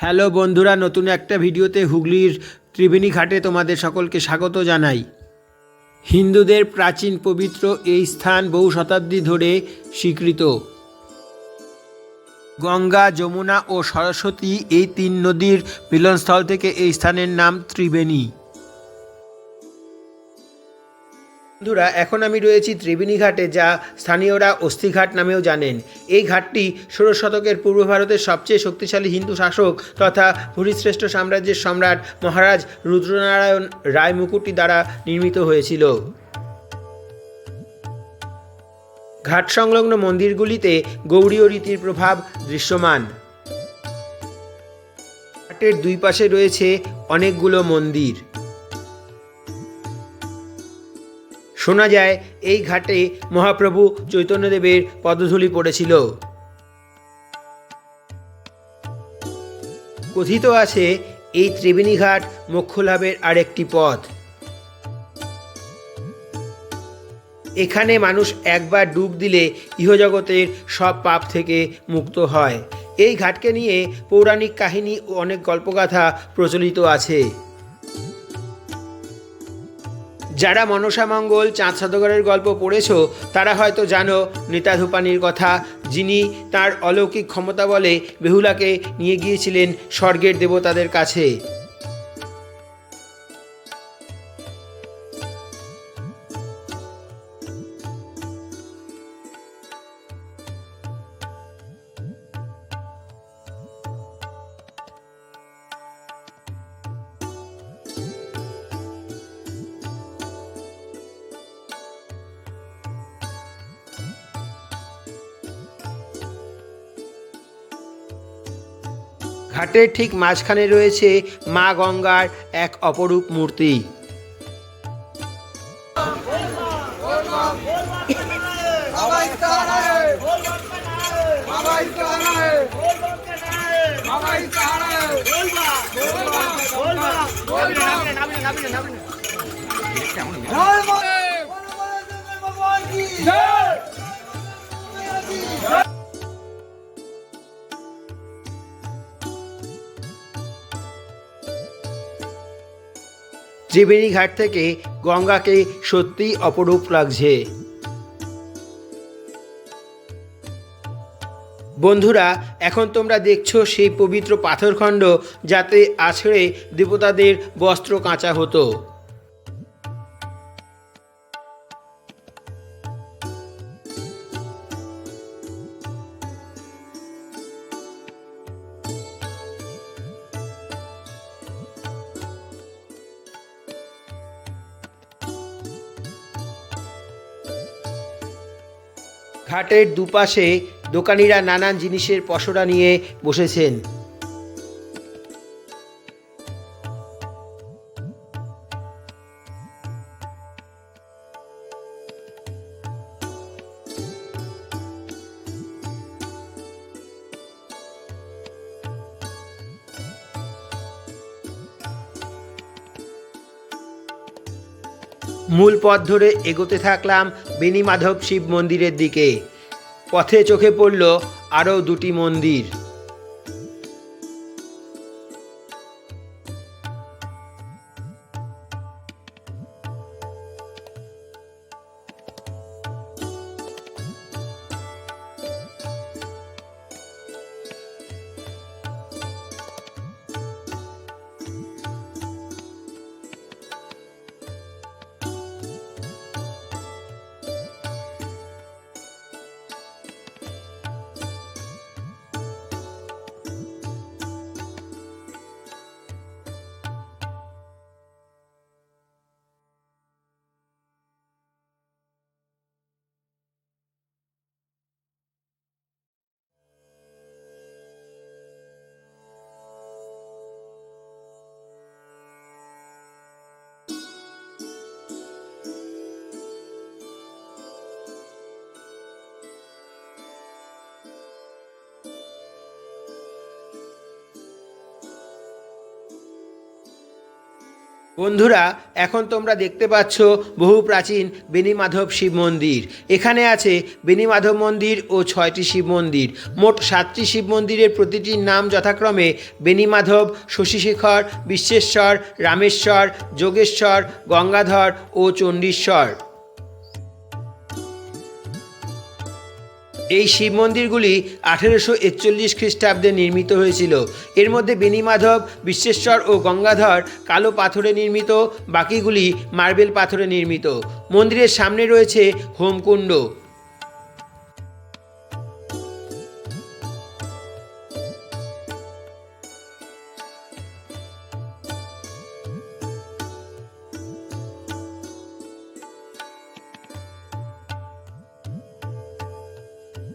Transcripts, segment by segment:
Hello বন্ধুরা, নতুন একটা ভিডিওতে হুগলির ত্রিবেণী ঘাটে তোমাদের সকলকে স্বাগত জানাই। হিন্দুদের প্রাচীন পবিত্র এই স্থান বহু শতাব্দী ধরে স্বীকৃত। গঙ্গা, যমুনা ও সরস্বতী এই তিন নদীর মিলনস্থল থেকে এই স্থানের নাম ত্রিবেণী। বন্ধুরা, এখন আমি রয়েছি ত্রিবেণী ঘাটে, যা স্থানীয়রা অস্থিঘাট নামেও জানেন। এই ঘাটটি ষোড়শ শতকের পূর্ব ভারতের সবচেয়ে শক্তিশালী হিন্দু শাসক তথা ভূরিশ্রেষ্ঠ সাম্রাজ্যের সম্রাট মহারাজ রুদ্রনারায়ণ রায় মুকুটি দ্বারা নির্মিত হয়েছিল। ঘাট সংলগ্ন মন্দিরগুলিতে গৌড়ীয় রীতির প্রভাব দৃশ্যমান। ঘাটের দুই পাশে রয়েছে অনেকগুলো মন্দির। শোনা যায়, এই ঘাটে মহাপ্রভু চৈতন্যদেবের পদধূলি পড়েছিল। কথিত আছে, এই ত্রিবেণী ঘাট মোক্ষ লাভের আরেকটি পথ। এখানে মানুষ একবার ডুব দিলে ইহজগতের সব পাপ থেকে মুক্ত হয়। এই ঘাটকে নিয়ে পৌরাণিক কাহিনী ও অনেক গল্পগাথা প্রচলিত আছে। যারা মনসা মঙ্গল, চাঁদ সদগরের গল্প পড়েছ, তারা হয়তো জানো নেতা ধূপানির কথা। যিনি তার অলৌকিক ক্ষমতা বলে বেহুলাকে নিয়ে গিয়েছিলেন স্বর্গের দেবতাদের কাছে। ঘাটের ঠিক মাঝখানে রয়েছে মা গঙ্গার এক অপরূপ মূর্তি बाबा ত্রিবেণী ঘাট থেকে গঙ্গাকে সত্যি অপরূপ লাগছে। বন্ধুরা, এখন তোমরা দেখছ সেই পবিত্র পাথরখণ্ড যাতে আছড়ে দেবতাদের বস্ত্র কাঁচা হতো। ঘাটের দুপাশে দোকানিরা নানান জিনিসের পসরা নিয়ে বসেছেন। মূল পথ ধরে এগোতে থাকলাম বেণীমাধব শিব মন্দিরের দিকে। পথে চোখে পড়ল আরও দুটি মন্দির। বন্ধুরা, এখন তোমরা দেখতে পাচ্ছ বহু প্রাচীন বেনিমাধব শিব মন্দির। এখানে আছে বেনিমাধব মন্দির ও ছয়টি শিব মন্দির। মোট সাতটি শিব মন্দিরের প্রতিটির নাম যথাক্রমে বেনিমাধব শশীশেখর, বিশ্বেশ্বর, রামেশ্বর, যোগেশ্বর, গঙ্গাধর ও চণ্ডীশ্বর। এই শিব মন্দিরগুলি আঠেরোশো একচল্লিশ খ্রিস্টাব্দে নির্মিত হয়েছিল। এর মধ্যে বেনিমাধব বিশ্বেশ্বর ও গঙ্গাধর কালো পাথরে নির্মিত, বাকিগুলি মার্বেল পাথরে নির্মিত। মন্দিরের সামনে রয়েছে হোমকুণ্ড।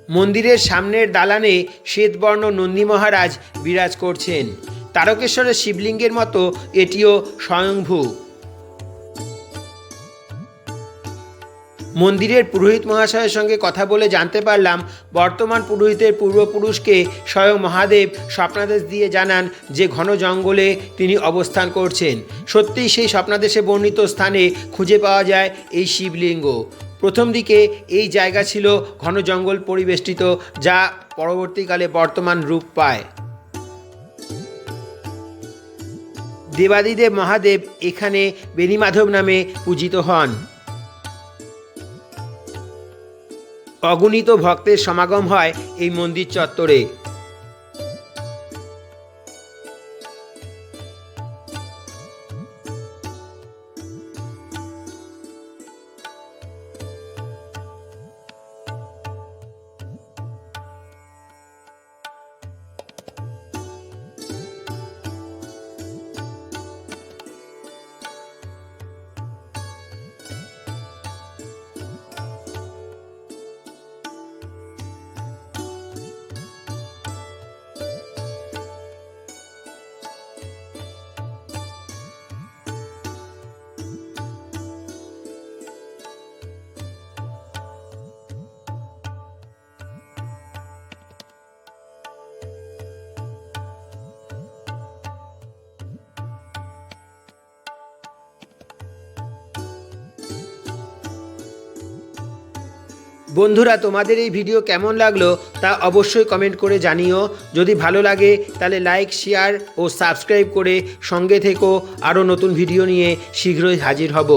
মন্দিরের সামনের দালানে শ্বেতবর্ণ নন্দী মহারাজ বিরাজ করছেন। তারকেশ্বরের শিবলিঙ্গের মতো এটিও স্বয়ংভূ। মন্দিরের পুরোহিত মহাশয়ের সঙ্গে কথা বলে জানতে পারলাম, বর্তমান পুরোহিতের পূর্বপুরুষকে স্বয়ং মহাদেব স্বপ্নাদেশ দিয়ে জানান যে ঘন জঙ্গলে তিনি অবস্থান করছেন। সত্যিই সেই স্বপ্নাদেশে বর্ণিত স্থানে খুঁজে পাওয়া যায় এই শিবলিঙ্গ। প্রথম দিকে এই জায়গা ছিল ঘন জঙ্গল পরিবেষ্টিত, যা পরবর্তীকালে বর্তমান রূপ পায়। দেবাদিদেব মহাদেব এখানে বেনিমাধব নামে পূজিত হন। অগণিত ভক্তের সমাগম হয় এই মন্দির চত্বরে। বন্ধুরা, তোমাদের এই ভিডিও কেমন লাগল তা অবশ্যই কমেন্ট করে জানিও। যদি ভালো লাগে, তাহলে লাইক শেয়ার ও সাবস্ক্রাইব করে সঙ্গে থেকো। আরও নতুন ভিডিও নিয়ে শীঘ্রই হাজির হব।